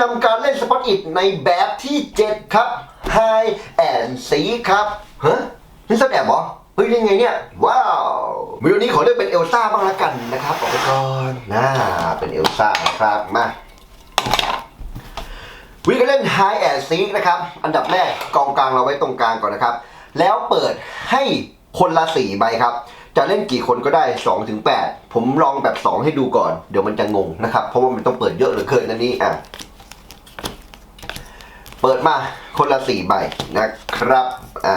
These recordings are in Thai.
นำการเล่นสปอตอิดในแบบที่ 7 ครับ High and See ครับฮะนี่สแตมเหรอเฮ้ยยังไงเนี่ย ว้าววิดีโอนี้ขอเลือกเป็นเอลซ่าบ้างละกันนะครับออกไปก่อนนะเป็นเอลซ่าครับมาวิธีการเล่น High and Seek นะครับ อันดับแรกกองกลางเราไว้ตรงกลางก่อนนะครับ แล้วเปิดให้คนละ4ใบครับ จะเล่นกี่คนก็ได้2ถึง8ผมลองแบบ 2 ให้ดูก่อน เดี๋ยวมันจะงงนะครับ เพราะว่ามันต้องเปิดเยอะเหลือเกินอันนี้อะ เปิดมาคนละ4ใบนะครับอ่า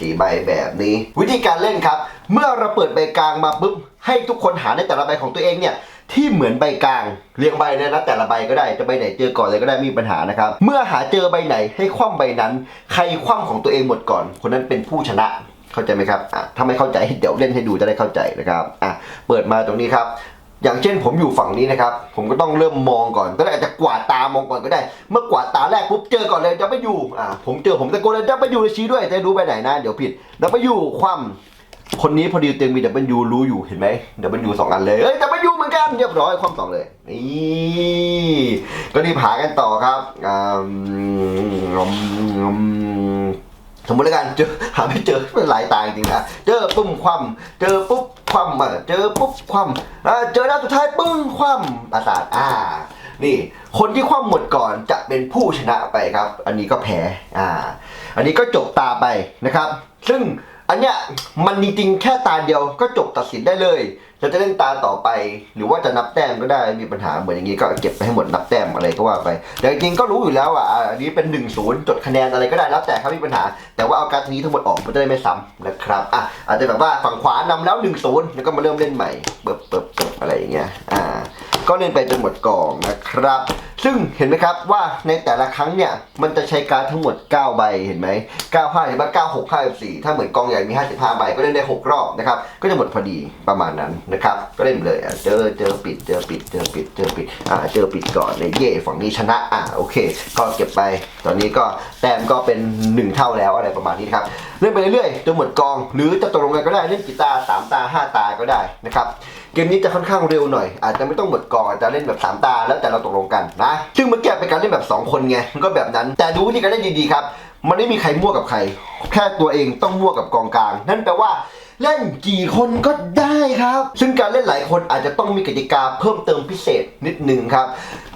สี่ใบแบบนี้ วิธีการเล่นครับ เมื่อเราเปิดใบกลางมาปุ๊บให้ทุกคนหาในแต่ละใบของตัวเองเนี่ยที่เหมือนใบกลางเรียงใบเนี่ยนะแต่ละใบก็ได้จะใบไหนเจอก่อนเลยก็ได้ไม่มีปัญหานะครับ เมื่อหาเจอใบไหนให้คว่ำใบนั้น ใครคว่ำของตัวเองหมดก่อน คนนั้นเป็นผู้ชนะเข้าใจไหมครับอะถ้าไม่เข้าใจเดี๋ยวเล่นให้ดูจะได้เข้าใจนะครับอะเปิดมาตรงนี้ครับ อย่างเช่นผมอยู่ฝั่งนี้นะครับ ผมก็ต้องเริ่มมองก่อนก็ได้อาจจะกวาดตามองก่อนก็ได้ เมื่อกวาดตาแรกปุ๊บเจอก่อนเลยจะไม่อยู่อ่าผมเจอผมตะโกนเลยจะไม่อยู่เลยชี้ด้วยจะรู้ไปไหนนะเดี๋ยวผิดจะไม่อยู่คว่ำคนนี้พอดีเตียงมีดับเบิลยูรู้อยู่เห็นไหมดับเบิลยูสองอันเลยเอ้ยดับเบิลยูเหมือนกันเรียบร้อยคว่ำสองเลยนี่ก็รีบหากันต่อครับอ่าสมมติแล้วกันเจอหาไม่เจอเป็นหลายตายจริงนะเจอปุ้มคว่ำเจอปุ๊บ คว่ำเจอปุ๊บคว่ำเจอแล้วสุดท้ายปึ้งคว่ำประสาทอ่า นี่ คนที่คว่ำหมดก่อนจะเป็นผู้ชนะไปครับ อันนี้ก็แพ้อ่า อันนี้ก็จบตาไปนะครับ ซึ่งอันเนี้ยมันจริงๆแค่ตาเดียวก็จบตัดสินได้เลย จะจะเล่นตาต่อไป หรือว่าจะนับแต้มก็ได้มีปัญหาเหมือนอย่างนี้ก็เก็บไปให้หมดนับแต้มอะไรก็ว่าไปแต่จริงก็รู้อยู่แล้วอะอันนี้เป็น1นศูนย์จดคะแนนอะไรก็ได้แล้วแต่ครับมีปัญหา แต่ว่าเอาการดนี้ทั้งหมดออกมันจะได้ไม่ซ้ำนะครับอะอาจจะแบบว่าฝั่งขวานำแล้ว1นศูนย์แล้วก็มาเริ่มเล่นใหม่เปิบเปิบเปิบอะไรอย่างเงี้ยอ่าก็เล่นไปจนหมดกองนะครับ ซึ่งเห็นไหมครับว่าในแต่ละครั้งเนี่ยมันจะใช้การดทั้งหมด 9 ใบเห็นไหม9 5เห็นไหม9 6 5 4ถ้าเหมือนกองใหญ่มี 55 ใบก็เล่นได้ 6 รอบนะครับก็จะหมดพอดีประมาณนั้นนะครับก็เล่นไปเลยอะเจอเจอปิดเจอปิดเจอปิดเจอปิดอ่าเจอปิดก่อนเลยเย่ฝั่งนี้ชนะอ่าโอเค ก็เก็บไป ตอนนี้ก็แต้มก็เป็น 1 เท่าแล้วอะไรประมาณนี้นะครับเล่นไปเรื่อยๆจนหมดกอง หรือจะตกลงกันก็ได้เล่นกีตาสามตาห้าตาก็ได้นะครับเกมนี้จะค่อนข้างเร็วหน่อย อาจจะไม่ต้องหมดกองอาจจะเล่นแบบ3ตาแล้วแต่เราตกลงกันนะซึ่งเมื่อกี้เป็นการเล่นแบบ 2 คนไงมันก็แบบนั้น แต่ดูวิธีการเล่นดีๆครับมันไม่มีใครมั่วกับใคร แค่ตัวเองต้องมั่วกับกองกลาง นั่นแปลว่า เล่นกี่คนก็ได้ครับ ซึ่งการเล่นหลายคนอาจจะต้องมีกติกาเพิ่มเติมพิเศษนิดนึงครับ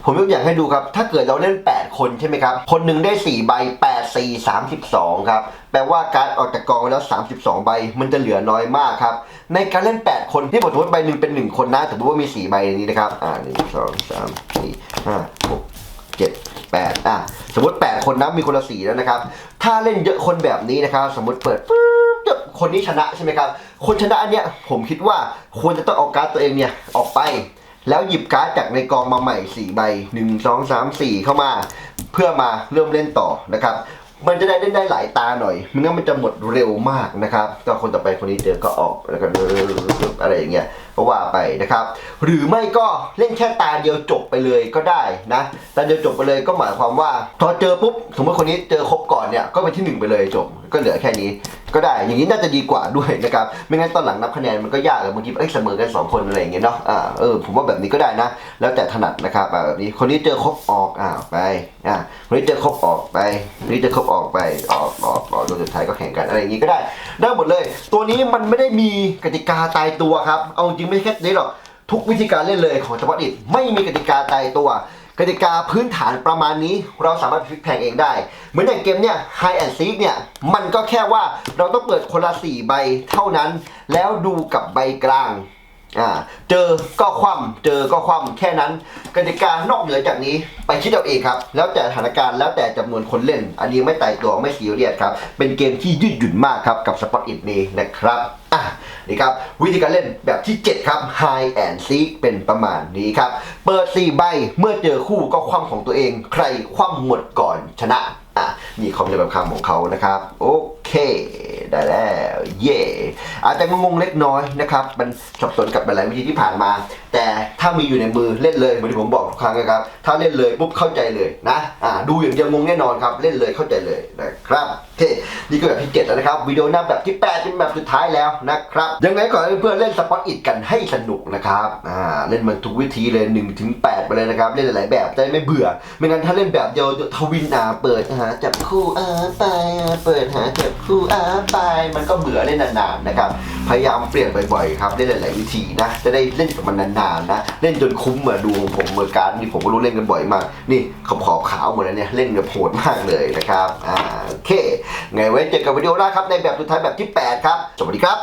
ผมยกอย่างให้ดูครับ ถ้าเกิดเราเล่น 8 คนใช่ไหมครับ คนหนึ่งได้ 4 ใบ 8 4 32 ครับ แปลว่าการออกจากกองแล้ว 32 ใบ มันจะเหลือน้อยมากครับ ในการเล่น 8 คนที่ผมสมมติใบหนึ่งเป็น 1 คนนะสมมติว่ามี 4 ใบนนี้นะครับ อ่าหนึ่งสองสามสี่ห้าหกเจ็ดแปดอะ สมมติ 8 คนนะมีคนละสี่แล้วนะครับ ถ้าเล่นเยอะคนแบบนี้นะครับ สมมติเปิดปุ๊บ คนนี้ชนะใช่ไหมครับ คนชนะอันเนี้ยผมคิดว่าควรจะต้องเอาการ์ดตัวเองเนี่ยออกไป แล้วหยิบการ์ดจากในกองมาใหม่4ใบ1 2 3 4 เข้ามา เพื่อมาเริ่มเล่นต่อนะครับ มันจะได้เล่นได้หลายตาหน่อยไม่งั้นมันจะหมดเร็วมากนะครับ ก็คนต่อไปคนนี้เจอก็ออกแล้วก็อะไรอย่างเงี้ยก็ว่าไปนะครับ หรือไม่ก็เล่นแค่ตาเดียวจบไปเลยก็ได้นะตาเดียวจบไปเลยก็หมายความว่าพอเจอปุ๊บสมมติคนนี้เจอครบก่อนเนี่ยก็เป็นที่หนึ่งไปเลยจบก็เหลือแค่นี้ก็ได้ อย่างนี้น่าจะดีกว่าด้วยนะครับ ไม่งั้นตอนหลังนับคะแนนมันก็ยากอะบางทีเอ้ยเสมอกัน 2 คนอะไรอย่างเงี้ยเนาะ อ่า เออ ผมว่าแบบนี้ก็ได้นะ แล้วแต่ถนัดนะครับแบบนี้ คนนี้เจอครบออก อ่า ไป อ่า คนนี้เจอครบออกไป คนนี้เจอครบออกไป ออกออกออกโดยสุดท้ายก็แข่งกันอะไรอย่างงี้ก็ได้ ได้หมดเลย ตัวนี้มันไม่ได้มีกติกาตายตัวครับ เอาจริงไม่ใช่แค่นี้หรอกทุกวิธีการเล่นเลยของเฉพาะอิดไม่มีกติกาตายตัว กติกาพื้นฐานประมาณนี้เราสามารถพลิกแพลงเองได้ เหมือนอย่างเกมเนี่ย High and Seek เนี่ย มันก็แค่ว่าเราต้องเปิดคนละ4ใบเท่านั้น แล้วดูกับใบกลางอ่าเจอก็คว่ำเจอก็คว่ำแค่นั้น กติกานอกเหนือจากนี้ไปคิดเอาเองครับ แล้วแต่สถานการณ์แล้วแต่จำนวนคนเล่น อันนี้ไม่ตายตัวไม่ซีเรียสครับ เป็นเกมที่ยืดหยุ่นมากครับกับสปอตอิทนี้นะครับอะ นี่ครับวิธีการเล่นแบบที่ 7 ครับ High and Seek เป็นประมาณนี้ครับ เปิด 4 ใบเมื่อเจอคู่ก็คว่ำของตัวเอง ใครคว่ำหมดก่อนชนะอะนี่คอมเลยแบบคำของเขานะครับ โอเคได้แล้วเย่อาจจะงงเล็กน้อยนะครับมันสับสนกับหลายวิธีที่ผ่านมา แต่ถ้ามีอยู่ในมือเล่นเลยเหมือนที่ผมบอกทุกครั้งนะครับ ถ้าเล่นเลยปุ๊บเข้าใจเลยนะอ่าดูอย่างเดียวงงแน่นอนครับ เล่นเลยเข้าใจเลยนะครับ นี่ก็แบบที่เจ็ดแล้วนะครับวิดีโอหน้าแบบที่แปดเป็นแบบสุดท้ายแล้วนะครับ ยังไงขอให้เพื่อนๆเล่นสปอตอิดกันให้สนุกนะครับอ่าเล่นมันทุกวิธีเลย1นถึงแไปเลยนะครับ เล่นหลาย ๆ แบบจะได้ไม่เบื่อ ไม่งั้นถ้าเล่นแบบเดียวทวินอาเปิดหาจับคู่อาไปอาเปิดหาจับคู่อาไปมันก็เบื่อเล่นนานๆนะครับพยายามเปลี่ยนบ่อย ๆ ครับเล่นหลาย ๆ วิธีนะจะได้เล่นกับมันนานๆนะเล่นจนคุ้มเหมือนดูของผมเมื่อการนี่ผมก็รู้เล่นกันบ่อยมาก นี่ขอบขอบขาวหมดแล้วเนี่ยเล่นแบบโหดมากเลยนะครับอ่าโอเคไงไว้เจอกันวิดีโอหน้าครับในแบบสุดท้ายแบบที่ 8 ครับ สวัสดีครับ